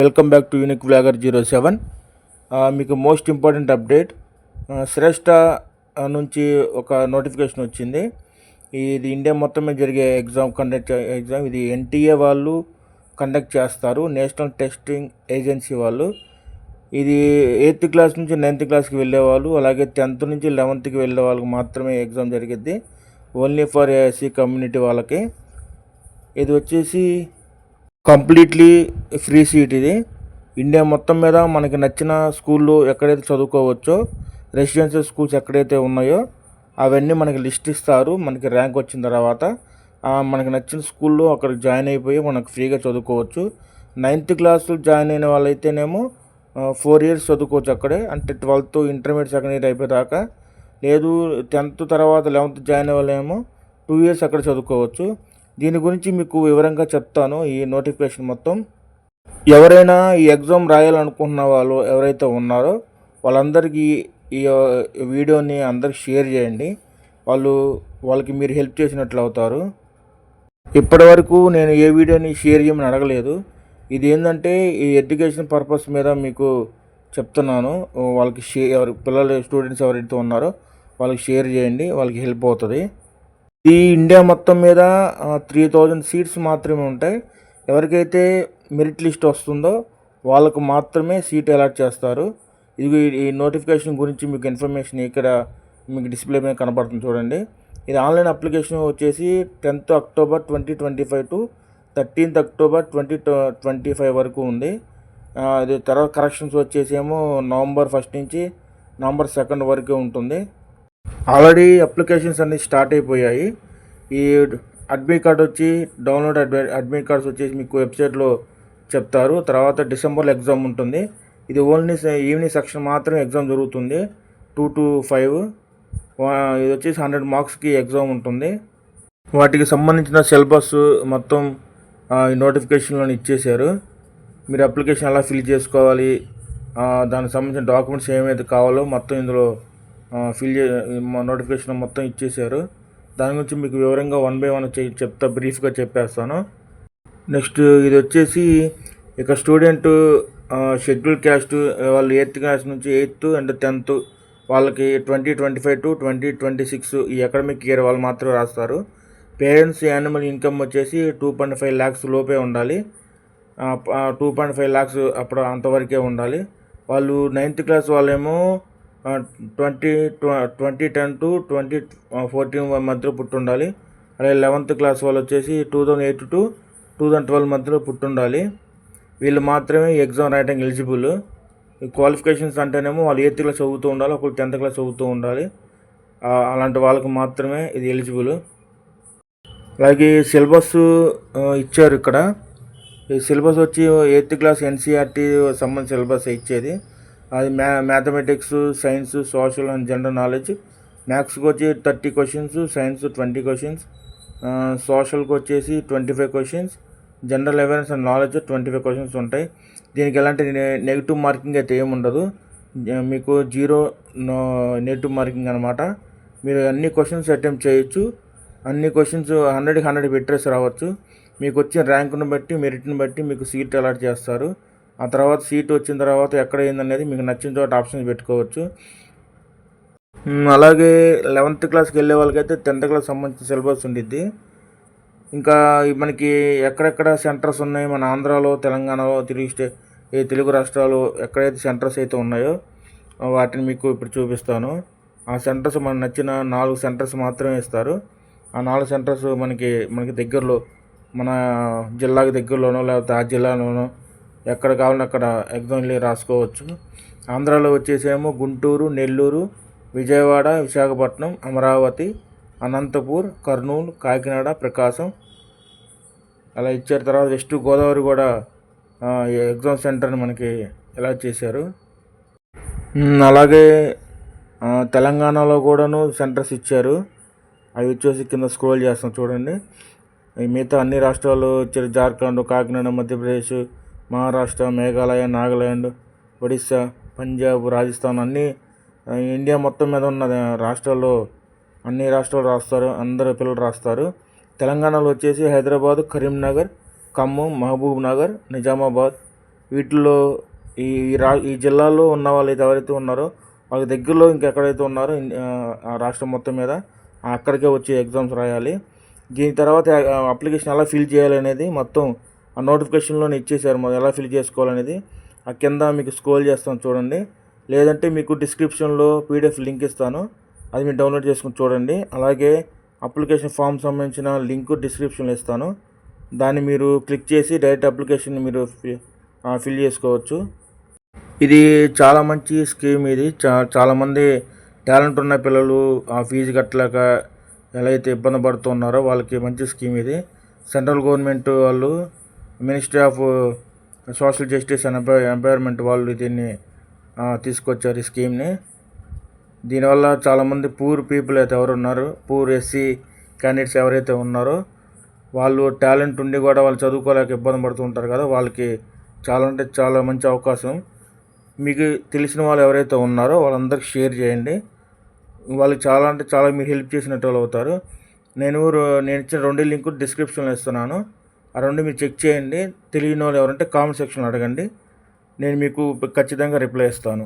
Welcome back to unique vlogger zero seven. మీకు most important update. Shreshta నుంచి ఒక notification వచ్చింది. ఇది ఇండియా మొత్తం మీద జరిగే ఎగ్జామ్ కండక్ట్ ఎగ్జామ్. ఇది ఎన్టీఏ వాళ్ళు కండక్ట్ చేస్తారు నేషనల్ టెస్టింగ్ ఏజెన్సీ వాళ్ళు. ఇది ఎయిత్ క్లాస్ నుంచి నైన్త్ క్లాస్కి వెళ్ళేవాళ్ళు అలాగే టెన్త్ నుంచి లెవెన్త్కి వెళ్ళే వాళ్ళకి మాత్రమే ఎగ్జామ్ జరిగిద్ది. ఓన్లీ ఫర్ ఎస్సీ కమ్యూనిటీ వాళ్ళకి. ఇది వచ్చేసి కంప్లీట్లీ ఫ్రీ సీట్ ఇది. ఇండియా మొత్తం మీద మనకి నచ్చిన స్కూల్లో ఎక్కడైతే చదువుకోవచ్చో రెసిడెన్షియల్ స్కూల్స్ ఎక్కడైతే ఉన్నాయో అవన్నీ మనకి లిస్ట్ ఇస్తారు. మనకి ర్యాంక్ వచ్చిన తర్వాత మనకి నచ్చిన స్కూల్లో అక్కడ జాయిన్ అయిపోయి మనకు ఫ్రీగా చదువుకోవచ్చు. నైన్త్ క్లాస్ జాయిన్ అయిన వాళ్ళైతేనేమో ఫోర్ ఇయర్స్ చదువుకోవచ్చు అక్కడే. అంటే ట్వెల్త్ ఇంటర్మీడియట్ సెకండ్ ఇయర్ అయిపోయేదాకా లేదు టెన్త్ తర్వాత లెవెన్త్ జాయిన్ అయ్యే వాళ్ళేమో టూ ఇయర్స్ అక్కడ చదువుకోవచ్చు. దీని గురించి మీకు వివరంగా చెప్తాను ఈ నోటిఫికేషన్ మొత్తం. ఎవరైనా ఈ ఎగ్జామ్ రాయాలనుకుంటున్న వాళ్ళు ఎవరైతే ఉన్నారో వాళ్ళందరికీ ఈ వీడియోని అందరికి షేర్ చేయండి. వాళ్ళు వాళ్ళకి మీరు హెల్ప్ చేసినట్లు అవుతారు. ఇప్పటి వరకు నేను ఏ వీడియోని షేర్ చేయమని అడగలేదు. ఇది ఏంటంటే ఈ ఎడ్యుకేషన్ పర్పస్ మీద మీకు చెప్తున్నాను. వాళ్ళకి షేర్ ఎవరి పిల్లలు స్టూడెంట్స్ ఎవరైతే ఉన్నారో వాళ్ళకి షేర్ చేయండి. వాళ్ళకి హెల్ప్ అవుతుంది. ఈ ఇండియా మొత్తం మీద త్రీ థౌజండ్ సీట్స్ మాత్రమే ఉంటాయి. ఎవరికైతే మెరిట్ లిస్ట్ వస్తుందో వాళ్ళకు మాత్రమే సీట్ అలాట్ చేస్తారు. ఇది ఈ నోటిఫికేషన్ గురించి మీకు ఇన్ఫర్మేషన్ ఇక్కడ మీకు డిస్ప్లే మీద కనపడుతుంది చూడండి. ఇది ఆన్లైన్ అప్లికేషన్ వచ్చేసి tenth October twenty twenty five to thirteenth October twenty twenty five వరకు ఉంది. ఇది తర్వాత కరెక్షన్స్ వచ్చేసి ఏమో నవంబర్ ఫస్ట్ నుంచి నవంబర్ సెకండ్ వరకే ఉంటుంది. ఆల్రెడీ అప్లికేషన్స్ అన్ని స్టార్ట్ అయిపోయాయి. ఈ అడ్మిట్ కార్డ్ వచ్చి డౌన్లోడ్ అడ్మి అడ్మిట్ కార్డ్స్ వచ్చేసి మీకు వెబ్సైట్లో చెప్తారు. తర్వాత డిసెంబర్లో ఎగ్జామ్ ఉంటుంది. ఇది ఓన్లీ ఈవినింగ్ సెక్షన్ మాత్రమే ఎగ్జామ్ జరుగుతుంది. Two to five. ఇది వచ్చేసి హండ్రెడ్ మార్క్స్కి ఎగ్జామ్ ఉంటుంది. వాటికి సంబంధించిన సిలబస్ మొత్తం నోటిఫికేషన్లో ఇచ్చేశారు. మీరు అప్లికేషన్ ఎలా ఫిల్ చేసుకోవాలి? దానికి సంబంధించిన డాక్యుమెంట్స్ ఏమైతే కావాలో మొత్తం ఇందులో ఫిల్ చే నోటిఫికేషన్ మొత్తం ఇచ్చేశారు. దాని గురించి మీకు వివరంగా వన్ బై వన్ చెప్తా బ్రీఫ్గా చెప్పేస్తాను. నెక్స్ట్ ఇది వచ్చేసి ఇక స్టూడెంట్ షెడ్యూల్ క్యాస్ట్ వాళ్ళు ఎయిత్ క్లాస్ నుంచి ఎయిత్ అండ్ టెన్త్ వాళ్ళకి twenty twenty five to twenty twenty six ఈ అకాడమిక్ ఇయర్ వాళ్ళు మాత్రమే రాస్తారు. పేరెంట్స్ యానిమల్ ఇన్కమ్ వచ్చేసి టూ పాయింట్ ఫైవ్ ల్యాక్స్ లోపే ఉండాలి. టూ పాయింట్ ఫైవ్ ల్యాక్స్ అప్పుడు అంతవరకే ఉండాలి. వాళ్ళు నైన్త్ క్లాస్ వాళ్ళేమో twenty twenty ten to twenty fourteen మధ్యలో పుట్టి ఉండాలి అలాగే లెవెంత్ క్లాస్ వాళ్ళు వచ్చేసి two thousand eight to two thousand twelve మధ్యలో పుట్టి ఉండాలి వీళ్ళు మాత్రమే ఎగ్జామ్ రాయడానికి ఎలిజిబుల్. క్వాలిఫికేషన్స్ అంటేనేమో వాళ్ళు ఎయిత్ క్లాస్ చదువుతూ ఉండాలి ఒకళ్ళు టెన్త్ క్లాస్ చదువుతూ ఉండాలి. అలాంటి వాళ్ళకి మాత్రమే ఇది ఎలిజిబుల్. అలాగే సిలబస్ ఇచ్చారు ఇక్కడ. ఈ సిలబస్ వచ్చి ఎయిత్ క్లాస్ ఎన్సీఆర్టీ సంబంధించిన సిలబస్ ఇచ్చేది. అది మ్యా mathematics science social and general knowledge మ్యాథ్స్కి వచ్చి thirty questions science twenty questions సోషల్కి వచ్చేసి twenty five questions general awareness and knowledge twenty five questions ఉంటాయి. దీనికి ఎలాంటి నెగిటివ్ మార్కింగ్ అయితే ఏమి ఉండదు. మీకు జీరో నెగిటివ్ మార్కింగ్ అనమాట మీరు అన్ని క్వశ్చన్స్ అటెంప్ట్ చేయొచ్చు. అన్ని క్వశ్చన్స్ హండ్రెడ్కి హండ్రెడ్ పెట్టేసి రావచ్చు. మీకు వచ్చిన ర్యాంకును బట్టి మెరిట్ని బట్టి మీకు సీట్ అలాట్ చేస్తారు. ఆ తర్వాత సీట్ వచ్చిన తర్వాత ఎక్కడ అయిందనేది మీకు నచ్చిన చోట ఆప్షన్స్ పెట్టుకోవచ్చు. అలాగే లెవెంత్ క్లాస్కి వెళ్ళే వాళ్ళకైతే టెన్త్ క్లాస్ సంబంధించిన సిలబస్ ఉండిద్ది. ఇంకా మనకి ఎక్కడెక్కడ సెంటర్స్ ఉన్నాయి? మన ఆంధ్రాలో తెలంగాణలో తెలుగు స్టే ఈ తెలుగు రాష్ట్రాలు ఎక్కడైతే సెంటర్స్ అయితే ఉన్నాయో వాటిని మీకు ఇప్పుడు చూపిస్తాను. ఆ సెంటర్స్ మనకు నచ్చిన నాలుగు సెంటర్స్ మాత్రమే ఇస్తారు. ఆ నాలుగు సెంటర్స్ మనకి మనకి దగ్గరలో మన జిల్లాకి దగ్గరలోనో లేకపోతే ఆ జిల్లాలోనో ఎక్కడ కావాలన్నా అక్కడ ఎగ్జామ్ రాసుకోవచ్చు. ఆంధ్రాలో వచ్చేసేమో గుంటూరు నెల్లూరు విజయవాడ విశాఖపట్నం అమరావతి అనంతపూర్ కర్నూలు కాకినాడ ప్రకాశం. అలా ఇచ్చారు. తర్వాత వెస్ట్ గోదావరి కూడా ఎగ్జామ్ సెంటర్ని మనకి ఎలా చేశారు. అలాగే తెలంగాణలో కూడాను సెంటర్స్ ఇచ్చారు. అవి వచ్చేసి కింద స్క్రోల్ చేస్తాం చూడండి. మిగతా అన్ని రాష్ట్రాలు వచ్చారు. జార్ఖండ్ కాకినాడ మధ్యప్రదేశ్ మహారాష్ట్ర మేఘాలయ నాగాలాండ్ ఒడిస్సా పంజాబ్ రాజస్థాన్ అన్నీ ఇండియా మొత్తం మీద ఉన్న రాష్ట్రాల్లో అన్ని రాష్ట్రాలు రాస్తారు అందరు పిల్లలు రాస్తారు. తెలంగాణలో వచ్చేసి హైదరాబాద్ కరీంనగర్ ఖమ్మం మహబూబ్ నగర్ నిజామాబాద్. వీటిల్లో ఈ రా ఈ జిల్లాలో ఉన్న వాళ్ళు ఎవరైతే ఉన్నారో వాళ్ళకి దగ్గరలో ఇంకెక్కడైతే ఉన్నారో ఆ, ఆ రాష్ట్రం మొత్తం మీద అక్కడికే వచ్చి ఎగ్జామ్స్ రాయాలి. దీని తర్వాత అప్లికేషన్ ఎలా ఫిల్ చేయాలి అనేది మొత్తం ఆ నోటిఫికేషన్లోనే ఇచ్చేశారు. మరి ఎలా ఫిల్ చేసుకోవాలనేది ఆ కింద మీకు స్క్రోల్ చేస్తాను చూడండి. లేదంటే మీకు డిస్క్రిప్షన్లో పీడిఎఫ్ లింక్ ఇస్తాను. అది మీరు డౌన్లోడ్ చేసుకుని చూడండి. అలాగే అప్లికేషన్ ఫామ్ సంబంధించిన లింక్ డిస్క్రిప్షన్లో ఇస్తాను. దాన్ని మీరు క్లిక్ చేసి డైరెక్ట్ అప్లికేషన్ మీరు ఫి- ఫిల్ చేసుకోవచ్చు. ఇది చాలా మంచి స్కీమ్ ఇది. చా చాలామంది టాలెంట్ ఉన్న పిల్లలు ఆ ఫీజు కట్టలేక ఎలా అయితే ఇబ్బంది పడుతున్నారో వాళ్ళకి మంచి స్కీమ్ ఇది. సెంట్రల్ గవర్నమెంట్ వాళ్ళు ministry of social justice and ఎంపై empowerment వాళ్ళు దీన్ని తీసుకొచ్చారు ఈ స్కీమ్ని. దీనివల్ల చాలామంది పూర్ పీపుల్ అయితే ఎవరు ఉన్నారు పూర్ ఎస్సీ క్యాండిడేట్స్ ఎవరైతే ఉన్నారో వాళ్ళు టాలెంట్ ఉండి కూడా వాళ్ళు చదువుకోలేక ఇబ్బంది పడుతూ ఉంటారు కదా వాళ్ళకి చాలా అంటే చాలా మంచి అవకాశం. మీకు తెలిసిన వాళ్ళు ఎవరైతే ఉన్నారో వాళ్ళందరికీ షేర్ చేయండి. వాళ్ళకి చాలా అంటే చాలా మీరు హెల్ప్ చేసినట్టు వాళ్ళు అవుతారు. నేను నేను ఇచ్చిన రెండు లింకు డిస్క్రిప్షన్లో ఇస్తున్నాను. ఆ రెండు మీరు చెక్ చేయండి. తెలియని వాళ్ళు ఎవరంటే కామెంట్ సెక్షన్లో అడగండి. నేను మీకు ఖచ్చితంగా రిప్లై ఇస్తాను.